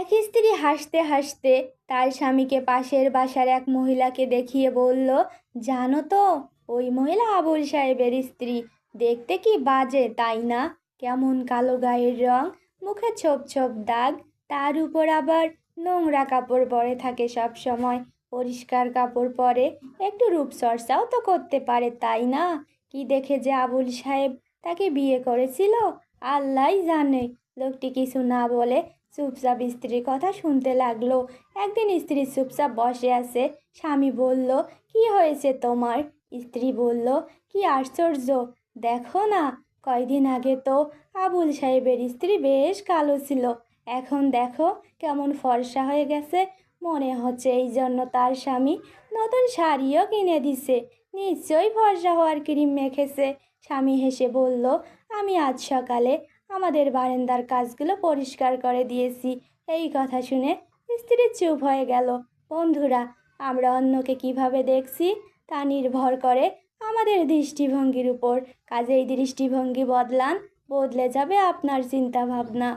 এক স্ত্রী হাসতে হাসতে তার স্বামীকে পাশের বাসার এক মহিলাকে দেখিয়ে বলল, জানো তো, ওই মহিলা আবুল সাহেবের স্ত্রী। দেখতে কি বাজে, তাই না? কেমন কালো গায়ের রং, মুখে ছোপ ছোপ দাগ, তার উপর আবার নোংরা কাপড় পরে থাকে সব সময় পরিষ্কার কাপড় পরে একটু রূপচর্চাও তো করতে পারে, তাই না? কি দেখে যে আবুল সাহেব তাকে বিয়ে করেছিল, আল্লাহই জানে। লোকটি কিছু না বলে চুপচাপ স্ত্রীর কথা শুনতে লাগল। একদিন স্ত্রী চুপচাপ বসে আছে। স্বামী বলল, কি হয়েছে তোমার? স্ত্রী বলল, কি আশ্চর্য। দেখো না, কয়দিন আগে তো আবুল সাহেবের স্ত্রী বেশ কালো ছিল। এখন দেখো কেমন ফর্সা হয়ে গেছে। মনে হচ্ছে এই জন্য তার স্বামী নতুন শাড়িও কিনে দিছে। নিশ্চয়ই ফর্সা হওয়ার ক্রিম মেখেছে। স্বামী হেসে বলল, আমি আজ সকালে আমাদের বারান্দার কাজগুলো পরিষ্কার করে দিয়েছি। এই কথা শুনে স্ত্রী চুপ হয়ে গেল। বন্ধুরা, আমরা অন্যকে কীভাবে দেখছি তা নির্ভর করে আমাদের দৃষ্টিভঙ্গির উপর। কাজেই দৃষ্টিভঙ্গি বদলান, বদলে যাবে আপনার চিন্তা ভাবনা